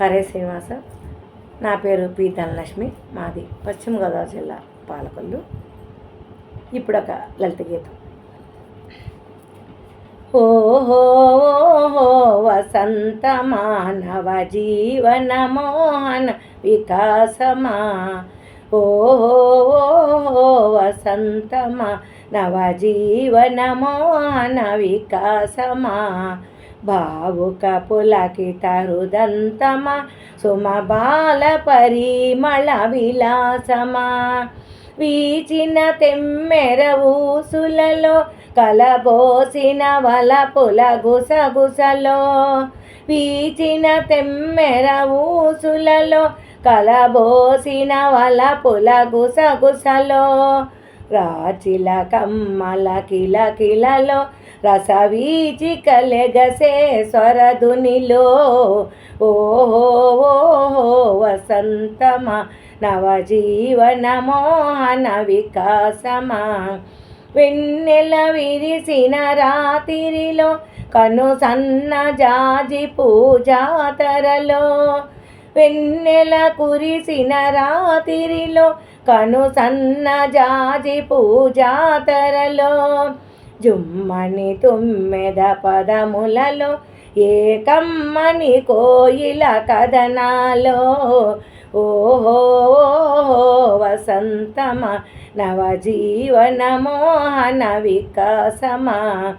హరే శ్రీనివాస. నా పేరు పి ధనలక్ష్మి. మాది పశ్చిమ గోదావరి జిల్లా పాలకొల్లు. ఇప్పుడు ఒక లలిత గీతం. ఓహో ఓహో వసంత మానవ జీవన మోహన వికాసమా ఓహో ఓహో వసంత మానవ జీవన మోహన వికాసమా. భావుక పులకిత హృదంతమా సుమబాల పరిమళ విలాసమా? వీచిన తెమ్మెర ఊసులలో కలబోసిన వలపుల గుసగుసలో. వీచిన తెమ్మెర ఊసులలో కలబోసిన వలపుల గుసగుసలో. రాచిల కమ్మల కిల కిలలో రసవీచి కలెగసే స్వరధునిలో. ఓహో ఓహో వసంతమా నవజీవన మోహన వికాసమా వెన్నెల విరిసిన రాతిరిలో కను సన్న జాజి పూజాతరలో వెన్నెల కురిసిన రాతిరిలో కను సన్న జాజి పూజాతరలో జుమ్మని తుమ్మెద పదములలో ఏకమ్మని కోయిల కథనాలో. ఓహో ఓహో వసంతమా నవజీవన మోహన వికాసమా.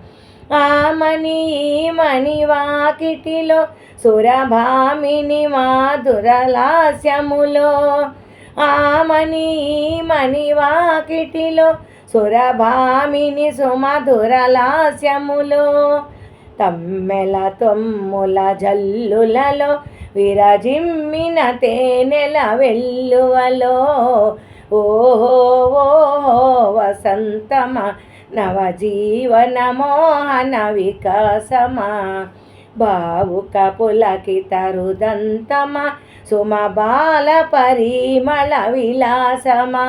ఆమని మణి వాకిటిలో సురభామిని మాధురలాస్యములో. ఆమని మణివాకిటిలో సురభామిని సుమధుర లాస్యములో. తమ్మెల తొమ్ముల జల్లులలో విరజిమ్మిన తేనెల వెల్లువలో. ఓహో ఓహో వసంతమా నవజీవన మోహన వికాసమా. బావుక పులకిత రుదంతమా సుమబాల పరిమళ విలాసమా?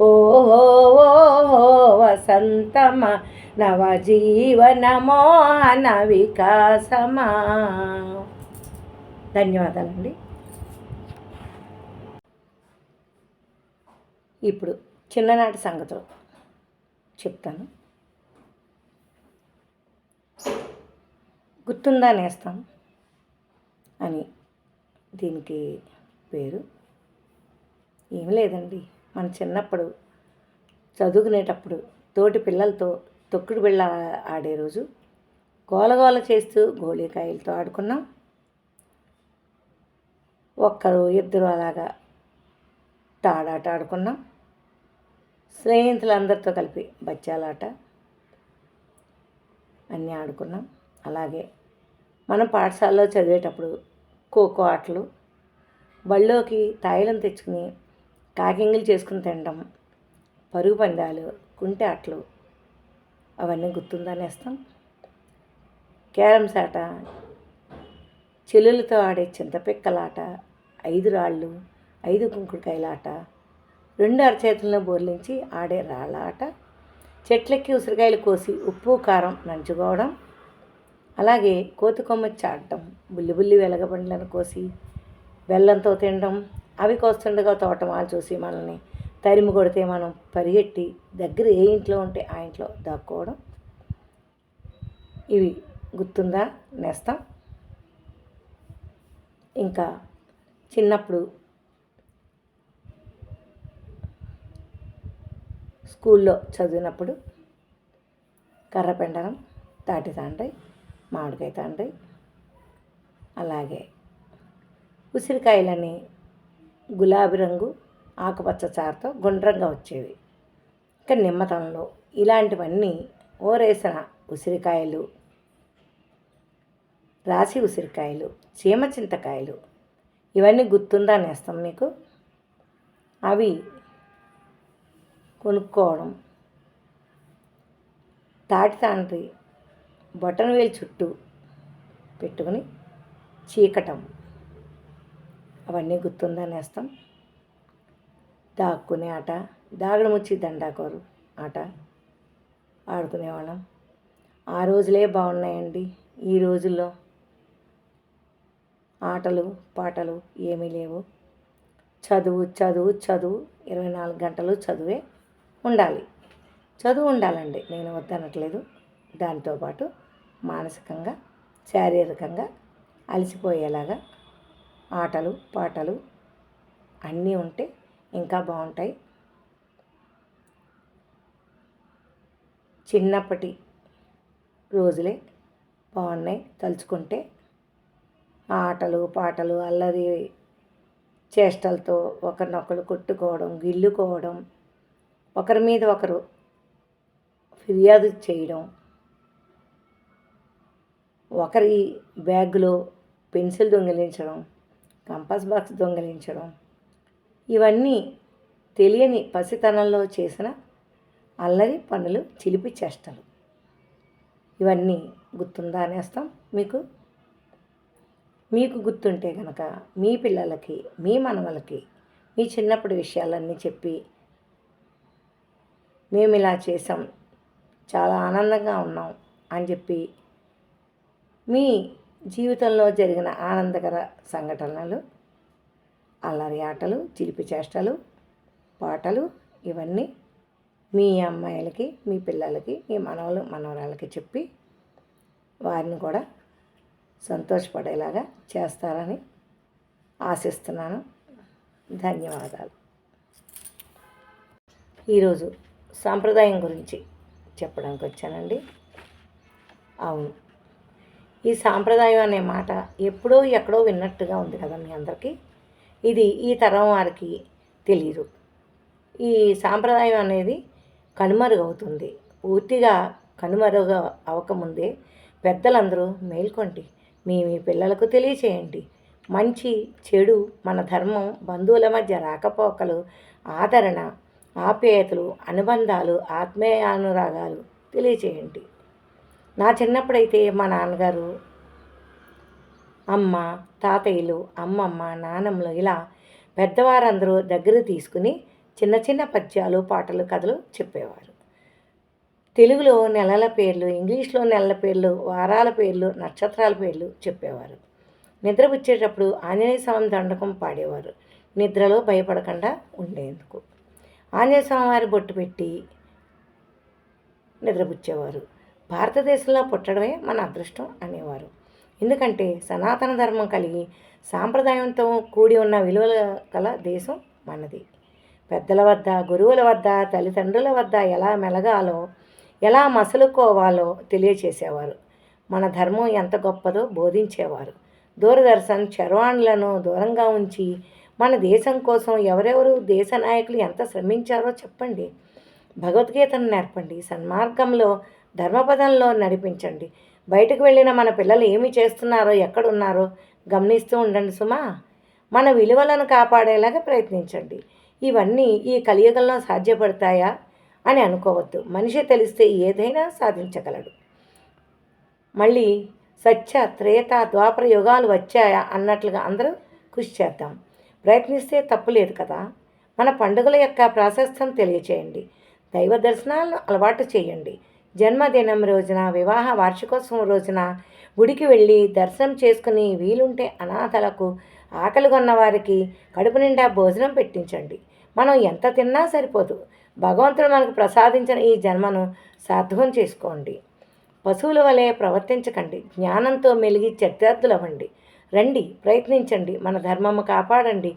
ఓహో ఓహో వసంతమ నవజీవన మోహన వికాసమా? ధన్యవాదాలండి. ఇప్పుడు చిన్ననాటి సంగతులు చెప్తాను. గుర్తుందా నేస్తాం? అని దీనికి పేరు ఏం లేదండి. మన చిన్నప్పుడు చదువుకునేటప్పుడు తోటి పిల్లలతో తొక్కుడు బిళ్ళ ఆడే రోజు గోలగోల చేస్తూ గోళీకాయలతో ఆడుకున్నాం. ఒక్కరు ఇద్దరు అలాగా తాడాట ఆడుకున్నాం. స్నేహితులందరితో కలిపి బచ్చాలాట అన్నీ ఆడుకున్నాం. అలాగే మనం పాఠశాలలో చదివేటప్పుడు ఖోఖో ఆటలు బళ్ళోకి తాయిలం తెచ్చుకుని కాకింగిలు చేసుకుని తినడం పరుగు పందాలు కుంటి ఆటలు అవన్నీ గుర్తుందనేస్తాం క్యారమ్స్ ఆట చెల్లెలతో ఆడే చింతపిక్కలాట ఐదు రాళ్ళు ఐదు కుంకుడుకాయలాట రెండు అరచేతులను బోర్లించి ఆడే రాళ్ళ ఆట చెట్లెక్కి ఉసిరికాయలు కోసి ఉప్పు కారం నంచుకోవడం అలాగే కోతికొమ్మచ్చి ఆడటం బుల్లి బుల్లి వెలగబండ్లను కోసి బెల్లంతో తినడం అవి కోస్తుండగా తోటమాలు చూసి మనల్ని తరిమి కొడితే మనం పరిగెట్టి దగ్గర ఏ ఇంట్లో ఉంటే ఆ ఇంట్లో దాక్కోవడం. ఇవి గుర్తుందా? నేస్తాం. ఇంకా చిన్నప్పుడు స్కూల్లో చదివినప్పుడు కర్ర పెండలం తాటి తాండ్రి మామిడికాయ తండ్రి అలాగే ఉసిరికాయలని గులాబీ రంగు ఆకుపచ్చ చారుతో గుండ్రంగా వచ్చేవి. ఇంకా నిమ్మతంలో ఇలాంటివన్నీ ఓరేసిన ఉసిరికాయలు రాసి ఉసిరికాయలు చీమ చింతకాయలు ఇవన్నీ గుర్తుందా నేస్తాం మీకు? అవి కొనుక్కోవడం తాటి తండ్రి బటన్ వేలు చుట్టూ పెట్టుకుని చీకటం. అవన్నీ గుర్తుందని వేస్తాం దాక్కునే ఆట దాగుడు ముచ్చి దండాకోరు ఆట ఆడుకునేవాళ్ళం. ఆ రోజులే బాగున్నాయండి. ఈ రోజుల్లో ఆటలు పాటలు ఏమీ లేవు. చదువు చదువు చదువు ఇరవై నాలుగు గంటలు చదువే ఉండాలి. చదువు ఉండాలండి నేను వద్దనట్లేదు. దాంతోపాటు మానసికంగా శారీరకంగా అలసిపోయేలాగా ఆటలు పాటలు అన్నీ ఉంటే ఇంకా బాగుంటాయి. చిన్నప్పటి రోజులే బాగున్నాయి. తలుచుకుంటే ఆటలు పాటలు అల్లరి చేష్టలతో ఒకరినొకరు కొట్టుకోవడం గిల్లుకోవడం ఒకరి మీద ఒకరు ఫిర్యాదు చేయడం ఒకరి బ్యాగ్లో పెన్సిల్ దొంగిలించడం కంపాస్ బాక్స్ దొంగిలించడం ఇవన్నీ తెలియని పసితనంలో చేసిన అల్లరి పనులు చిలిపి చేష్టలు. ఇవన్నీ గుర్తుందా అనేస్తాం మీకు? మీకు గుర్తుంటే కనుక మీ పిల్లలకి మీ మనవలకి మీ చిన్నప్పటి విషయాలన్నీ చెప్పి మేము ఇలా చేసాం చాలా ఆనందంగా ఉన్నాం అని చెప్పి మీ జీవితంలో జరిగిన ఆనందకర సంఘటనలు అల్లరి ఆటలు చిలిపి చేష్టలు పాటలు ఇవన్నీ మీ అమ్మాయిలకి మీ పిల్లలకి మీ మనవలు మనవరాలకి చెప్పి వారిని కూడా సంతోషపడేలాగా చేస్తారని ఆశిస్తున్నాను. ధన్యవాదాలు. ఈరోజు సాంప్రదాయం గురించి చెప్పడానికి వచ్చానండి అవును ఈ సాంప్రదాయం అనే మాట ఎప్పుడో ఎక్కడో విన్నట్టుగా ఉంది కదా మీ అందరికీ. ఇది ఈ తరం వారికి తెలియదు ఈ సాంప్రదాయం అనేది కనుమరుగవుతుంది. పూర్తిగా కనుమరుగ అవ్వకముందే పెద్దలందరూ మేల్కొండి. మీ మీ పిల్లలకు తెలియచేయండి. మంచి చెడు మన ధర్మం బంధువుల మధ్య రాకపోకలు ఆదరణ ఆప్యాయతలు అనుబంధాలు ఆత్మీయానురాగాలు తెలియచేయండి. నా చిన్నప్పుడైతే మా నాన్నగారు అమ్మ తాతయ్యలు అమ్మమ్మ నానమ్మలు ఇలా పెద్దవారందరూ దగ్గర తీసుకుని చిన్న చిన్న పద్యాలు పాటలు కథలు చెప్పేవారు. తెలుగులో నెలల పేర్లు ఇంగ్లీష్లో నెలల పేర్లు వారాల పేర్లు నక్షత్రాల పేర్లు చెప్పేవారు. నిద్రపుచ్చేటప్పుడు ఆంజనేయ స్వామి దండకం పాడేవారు. నిద్రలో భయపడకుండా ఉండేందుకు. ఆంజనేయ స్వామి వారి బొట్టు పెట్టి నిద్రపుచ్చేవారు. భారతదేశంలో పుట్టడమే మన అదృష్టం అనేవారు. ఎందుకంటే సనాతన ధర్మం కలిగి సాంప్రదాయంతో కూడి ఉన్న విలువల గల దేశం మనది. పెద్దల వద్ద గురువుల వద్ద తల్లిదండ్రుల వద్ద ఎలా మెలగాలో ఎలా మసలుకోవాలో తెలియచేసేవారు. మన ధర్మం ఎంత గొప్పదో బోధించేవారు. దూరదర్శన్ చరవాణులను దూరంగా ఉంచి మన దేశం కోసం ఎవరెవరు దేశ నాయకులు ఎంత శ్రమించారో చెప్పండి. భగవద్గీతను నేర్పండి. సన్మార్గంలో ధర్మపదంలో నడిపించండి. బయటకు వెళ్ళిన మన పిల్లలు ఏమి చేస్తున్నారో ఎక్కడున్నారో గమనిస్తూ ఉండండి సుమా. మన విలువలను కాపాడేలాగా ప్రయత్నించండి. ఇవన్నీ ఈ కలియుగంలో సాధ్యపడతాయా అని అనుకోవద్దు. మనిషి తెలిస్తే ఏదైనా సాధించగలడు. మళ్ళీ సత్య త్రేత ద్వాపర యుగాలు వచ్చాయా అన్నట్లుగా అందరూ కృషి చేద్దాం. ప్రయత్నిస్తే తప్పు లేదు కదా. మన పండుగల యొక్క ప్రాశస్త్యం తెలియచేయండి. దైవ దర్శనాలను అలవాటు చేయండి. జన్మదినం రోజున వివాహ వార్షికోత్సవం రోజున గుడికి వెళ్ళి దర్శనం చేసుకుని వీలుంటే అనాథలకు ఆకలిగొన్న వారికి కడుపు నిండా భోజనం పెట్టించండి. మనం ఎంత తిన్నా సరిపోదు. భగవంతుడు మనకు ప్రసాదించిన ఈ జన్మను సార్థకం చేసుకోండి. పశువుల వలె ప్రవర్తించకండి. జ్ఞానంతో మెలిగి చర్చార్థులవ్వండి రండి ప్రయత్నించండి. మన ధర్మము కాపాడండి.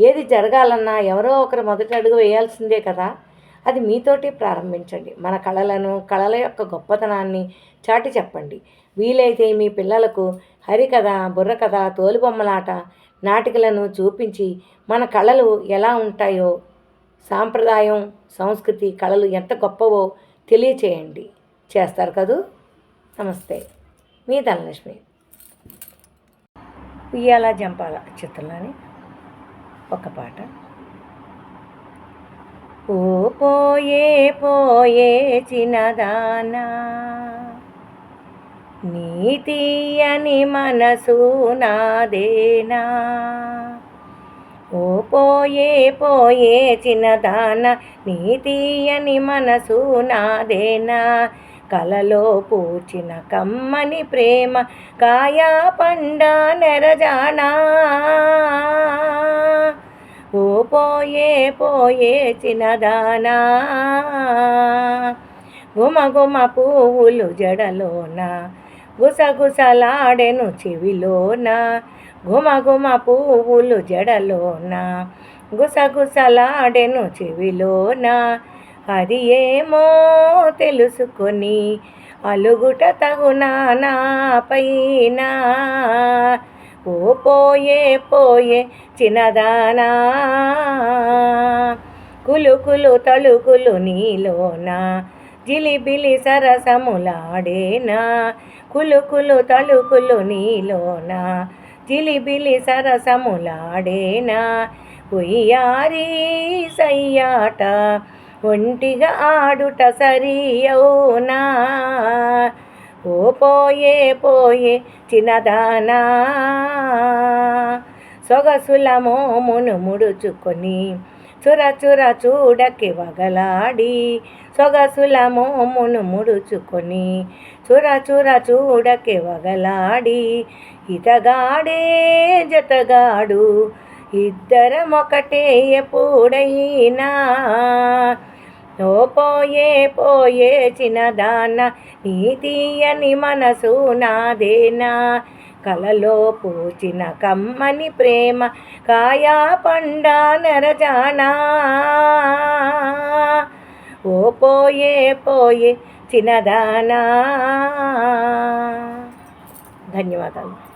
ఏది జరగాలన్నా ఎవరో ఒకరు మొదటి అడుగు వేయాల్సిందే కదా. అది మీతోటి ప్రారంభించండి. మన కళలను కళల యొక్క గొప్పతనాన్ని చాటి చెప్పండి. వీలైతే మీ పిల్లలకు హరికథ బుర్రకథ తోలుబొమ్మలాట నాటికలను చూపించి మన కళలు ఎలా ఉంటాయో సాంప్రదాయం సంస్కృతి కళలు ఎంత గొప్పవో తెలియచేయండి. చేస్తారు కదూ? నమస్తే. మీ ధనలక్ష్మి. ఉయ్యాల జంపాల చిత్రంలోని ఒక పాట. ఓ పోయే పోయే చిన్నదానా. నీతి అని మనసు నాదేనా? ఓ పోయే పోయే చిన్నదాన నీతి అని మనసు నాదేనా? కలలో పూచిన కమ్మని ప్రేమ కాయా పండా నెరజానా? ఓ పోయే పోయే చిన్నదానా. గుమ గుమ పువ్వులు జడలోన గుసగుసలాడెను చెవిలోన. గుమ గుమ పువ్వులు జడలోన గుసగుసలాడెను చెవిలోన. అది ఏమో తెలుసుకొని అలుగుట తగునా పైన. ఓ పోయే పోయే చిన్నదానా. కులుకులు తలుకులు నీలోన జిలిబిలి సరసములాడేనా. కులుకులు తలుకులు నీలోన జిలిబిలి సరసములాడేనా. ఉయ్యారి సయ్యాట ఒంటిగా ఆడుట సరి ఓ పోయే పోయే చిన్నదానా. సొగసుల మోమును ముడుచుకొని చుర చుర చూడకి వగలాడి. సొగసుల మోమును ముడుచుకొని చుర చుర చూడకి వగలాడి. ఇతగాడే జతగాడు ఇద్దరం ఒకటే ఎప్పుడైనా. ఓ పోయే పోయే చిన్నదాన నీ తీయని మనసు నాదేనా? కలలో పూచిన కమ్మని ప్రేమ కాయా పండ నరజానా? ఓ పోయే పోయే చిన్నదానా. ధన్యవాదాలు.